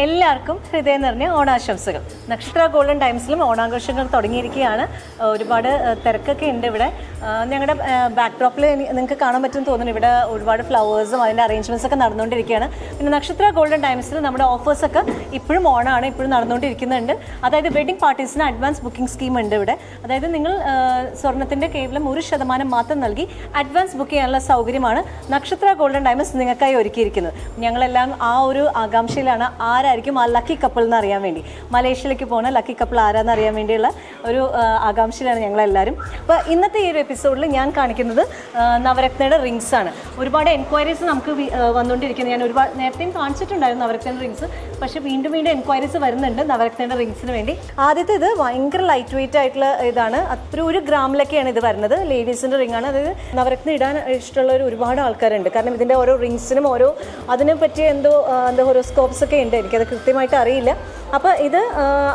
എല്ലാവർക്കും ഹൃദയം നിറഞ്ഞ ഓണാശംസകൾ. നക്ഷത്ര ഗോൾഡൻ ടൈംസിലും ഓണാഘോഷങ്ങൾ തുടങ്ങിയിരിക്കുകയാണ്. ഒരുപാട് തിരക്കൊക്കെ ഉണ്ട് ഇവിടെ. ഞങ്ങളുടെ ബാക്ക് ഡ്രോപ്പിൽ നിങ്ങൾക്ക് കാണാൻ പറ്റും തോന്നുന്നു. ഇവിടെ ഒരുപാട് ഫ്ലവേഴ്സും അതിന്റെ അറേഞ്ച്മെന്റ്സ് ഒക്കെ നടന്നുകൊണ്ടിരിക്കുകയാണ്. പിന്നെ നക്ഷത്ര ഗോൾഡൻ ടൈംസിൽ നമ്മുടെ ഓഫേഴ്സൊക്കെ ഇപ്പോഴും ഓണാണ് ഇപ്പോഴും നടന്നുകൊണ്ടിരിക്കുന്നുണ്ട്. അതായത് വെഡിങ് പാർട്ടീസിന് അഡ്വാൻസ് ബുക്കിംഗ് സ്കീം ഉണ്ട് ഇവിടെ. അതായത് നിങ്ങൾ സ്വർണത്തിന്റെ കേവലം ഒരു ശതമാനം മാത്രം നൽകി അഡ്വാൻസ് ബുക്ക് ചെയ്യാനുള്ള സൗകര്യമാണ് നക്ഷത്ര ഗോൾഡൻ ടൈംസ് നിങ്ങൾക്കായി ഒരുക്കിയിരിക്കുന്നത്. ഞങ്ങളെല്ലാം ആ ഒരു ആകാംക്ഷയിലാണ് ആരായിരിക്കും ആ ലക്കി കപ്പിൾ എന്ന് അറിയാൻ വേണ്ടി? മലേഷ്യയിലേക്ക് പോകുന്ന ലക്കി കപ്പിൾ ആരാന്ന് അറിയാൻ വേണ്ടിയുള്ള ഒരു ആകാംക്ഷയിലാണ് ഞങ്ങളെല്ലാവരും അപ്പോൾ ഇന്നത്തെ ഈ ഒരു എപ്പിസോഡിൽ ഞാൻ കാണിക്കുന്നത് നവരത്നയുടെ റിങ്സ് ആണ്. ഒരുപാട് എൻക്വയറീസ് നമുക്ക് വന്നുകൊണ്ടിരിക്കുന്നത് ഞാൻ ഒരുപാട് നേരത്തെയും കാണിച്ചിട്ടുണ്ടായിരുന്നു നവരത്നയുടെ റിങ്സ് പക്ഷേ വീണ്ടും വീണ്ടും എൻക്വയറീസ് വരുന്നുണ്ട് നവരത്നയുടെ റിങ്സിന് വേണ്ടി. ആദ്യത്തെ ഇത് ഭയങ്കര ലൈറ്റ് വെയിറ്റ് ആയിട്ടുള്ള ഇതാണ്. അത്ര ഒരു ഗ്രാമിലൊക്കെയാണ് ഇത് വരുന്നത്. ലേഡീസിന്റെ റിങ് ആണ്. അതായത് നവരത്ന ഇടാൻ ഇഷ്ടമുള്ള ഒരു ഒരുപാട് ആൾക്കാരുണ്ട്. കാരണം ഇതിന്റെ ഓരോ റിങ്സിനും ഓരോ അതിനെ പറ്റിയ എന്തോ എന്താ ഹോറോസ്കോപ്സ് ഒക്കെ ഉണ്ട് എനിക്കത് കൃത്യമായിട്ട് അറിയില്ല. അപ്പോൾ ഇത്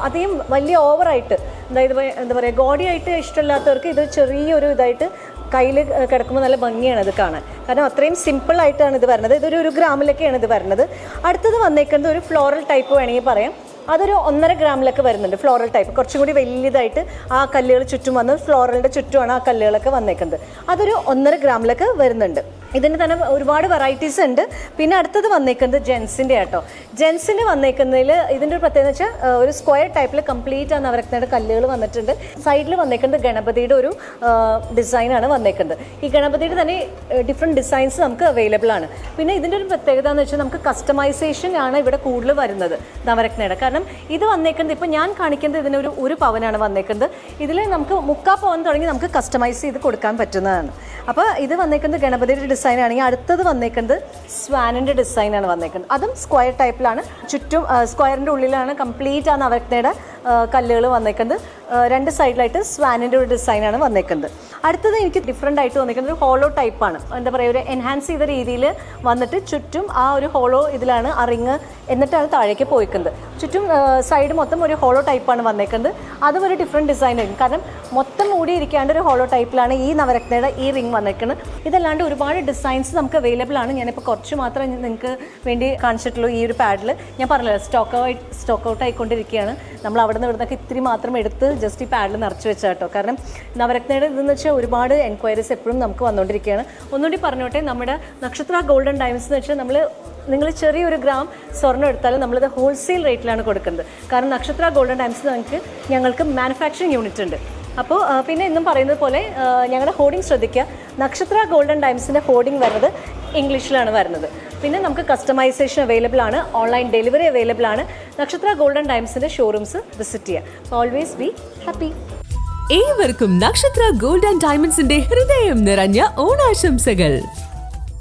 അധികം വലിയ ഓവറായിട്ട് അതായത് എന്താ പറയുക ഗോഡിയായിട്ട് ഇഷ്ടമില്ലാത്തവർക്ക് ഇത് ചെറിയൊരു ഇതായിട്ട് കയ്യിൽ കിടക്കുമ്പോൾ നല്ല ഭംഗിയാണ് ഇത് കാണാൻ. കാരണം അത്രയും സിമ്പിളായിട്ടാണ് ഇത് വരുന്നത്. ഇതൊരു ഒരു ഗ്രാമിലൊക്കെയാണ് ഇത് വരുന്നത്. അടുത്തത് വന്നേക്കുന്നത് ഒരു ഫ്ലോറൽ ടൈപ്പ് വേണമെങ്കിൽ പറയാം. അതൊരു ഒന്നര ഗ്രാമിലൊക്കെ വരുന്നുണ്ട് ഫ്ലോറൽ ടൈപ്പ് കുറച്ചും കൂടി വലിയതായിട്ട് ആ കല്ലുകൾ ചുറ്റും വന്ന് ഫ്ലോറലിന്റെ ചുറ്റുമാണ് ആ കല്ലുകളൊക്കെ വന്നേക്കുന്നത്. അതൊരു ഒന്നര ഗ്രാമിലൊക്കെ വരുന്നുണ്ട്. ഇതിന് തന്നെ ഒരുപാട് വെറൈറ്റീസ് ഉണ്ട്. പിന്നെ അടുത്തത് വന്നേക്കുന്നത് ജെൻസിന്റെ ആട്ടോ. ജെൻസിന് വന്നേക്കുന്നതിൽ ഇതിന്റെ ഒരു പ്രത്യേകത വെച്ചാൽ ഒരു സ്ക്വയർ ടൈപ്പിൽ കംപ്ലീറ്റ് ആ നവരത്നയുടെ കല്ലുകൾ വന്നിട്ടുണ്ട്. സൈഡിൽ വന്നേക്കുന്നത് ഗണപതിയുടെ ഒരു ഡിസൈനാണ് വന്നേക്കുന്നത്. ഈ ഗണപതിയുടെ തന്നെ ഡിഫറെന്റ് ഡിസൈൻസ് നമുക്ക് അവൈലബിൾ ആണ്. പിന്നെ ഇതിന്റെ ഒരു പ്രത്യേകത എന്ന് വെച്ചാൽ നമുക്ക് കസ്റ്റമൈസേഷൻ ആണ് ഇവിടെ കൂടുതൽ വരുന്നത്. നവരത്നയുടെ. കാരണം ഇത് വന്നേക്കുന്നത് ഇപ്പോൾ ഞാൻ കാണിക്കുന്നത് ഇതിനൊരു ഒരു പവനാണ് വന്നേക്കുന്നത്. ഇതിൽ നമുക്ക് മുക്കാ പവൻ തുടങ്ങി നമുക്ക് കസ്റ്റമൈസ് ചെയ്ത് കൊടുക്കാൻ പറ്റുന്നതാണ്. അപ്പോൾ ഇത് വന്നേക്കുന്നത് ഗണപതിയുടെ ഡിസൈൻ ആണെങ്കിൽ അടുത്തത് വന്നേക്കുന്നത് സ്വാനിന്റെ ഡിസൈനാണ് വന്നേക്കുന്നത്. അതും സ്ക്വയർ ടൈപ്പിലാണ് ചുറ്റും സ്ക്വയറിന്റെ ഉള്ളിലാണ് കംപ്ലീറ്റ് ആ നവരത്നയുടെ കല്ലുകൾ വന്നേക്കുന്നത്. രണ്ട് സൈഡിലായിട്ട് സ്വാനിന്റെ ഒരു ഡിസൈനാണ് വന്നേക്കുന്നത്. അടുത്തത് എനിക്ക് ഡിഫറെന്റ് ആയിട്ട് വന്നേക്കുന്നത് ഒരു ഹോളോ ടൈപ്പാണ് എന്താ പറയുക ഒരു എൻഹാൻസ് ചെയ്ത രീതിയിൽ വന്നിട്ട് ചുറ്റും ആ ഒരു ഹോളോ ഇതിലാണ് ആ എന്നിട്ടാണ് താഴേക്ക് പോയിക്കുന്നത്. ചുറ്റും സൈഡ് മൊത്തം ഒരു ഹോളോ ടൈപ്പാണ് വന്നേക്കുന്നത്. അതും ഒരു ഡിഫറെന്റ് ഡിസൈൻ ആയിരിക്കും. കാരണം മൊത്തം മൂടിയിരിക്കാണ്ട് ഒരു ഹോളോ ടൈപ്പിലാണ് ഈ നവരത്നയുടെ ഈ റിങ് വന്നേക്കുന്നത്. ഇതല്ലാണ്ട് ഒരുപാട് ഡിസൈൻസ് നമുക്ക് അവൈലബിൾ ആണ്. ഞാനിപ്പോൾ കുറച്ച് മാത്രമേ നിങ്ങൾക്ക് വേണ്ടി കാണിച്ചിട്ടുള്ളൂ ഈ ഒരു പാഡിൽ ഞാൻ പറഞ്ഞല്ലോ സ്റ്റോക്ക് ഔട്ട് സ്റ്റോക്ക് ഔട്ട് ആയിക്കൊണ്ടിരിക്കുകയാണ്. നമ്മൾ അവിടെ നിന്ന് ഇവിടുന്നൊക്കെ ഇത്തിരി മാത്രം എടുത്ത് ജസ്റ്റ് ഈ പാഡിൽ നിറച്ച് വെച്ചാൽ കേട്ടോ. കാരണം നവരത്നയുടെ ഇതെന്ന് വെച്ചാൽ ഒരുപാട് എൻക്വയറീസ് എപ്പോഴും നമുക്ക് വന്നുകൊണ്ടിരിക്കുകയാണ് ഒന്നുകൂടി പറഞ്ഞോട്ടെ നമ്മുടെ നക്ഷത്ര ഗോൾഡൻ ഡയമണ്ട്സ് എന്ന് വെച്ചാൽ നമ്മൾ നിങ്ങൾ ചെറിയൊരു ഗ്രാം സ്വർണം എടുത്താലും നമ്മളിത് ഹോൾസെയിൽ റേറ്റിലാണ് കൊടുക്കുന്നത്. കാരണം നക്ഷത്ര ഗോൾഡൻ ഡയമണ്ട്സ് നമുക്ക് ഞങ്ങൾക്ക് മാനുഫാക്ചറിങ് യൂണിറ്റ് ഉണ്ട്. അപ്പോൾ പിന്നെ ഇന്നും പറയുന്നത് പോലെ ഞങ്ങളുടെ ഹോർഡിംഗ് ശ്രദ്ധിക്കുക. നക്ഷത്ര ഗോൾഡൻ ടൈംസിന്റെ ഹോർഡിംഗ് വരുന്നത് ഇംഗ്ലീഷിലാണ് വരുന്നത്. പിന്നെ നമുക്ക് കസ്റ്റമൈസേഷൻ അവൈലബിൾ ആണ്. ഓൺലൈൻ ഡെലിവറി അവൈലബിൾ ആണ്. നക്ഷത്ര ഗോൾഡൻ ടൈംസിന്റെ ഷോറൂംസ് വിസിറ്റ് ചെയ്യുക ഓൾവേസ് ബി ഹാപ്പി ഏവർക്കും നക്ഷത്ര ഗോൾഡ് ആൻഡ് ഡയമണ്ട്സിന്റെ ഹൃദയം നിറഞ്ഞ ഓണാശംസകൾ.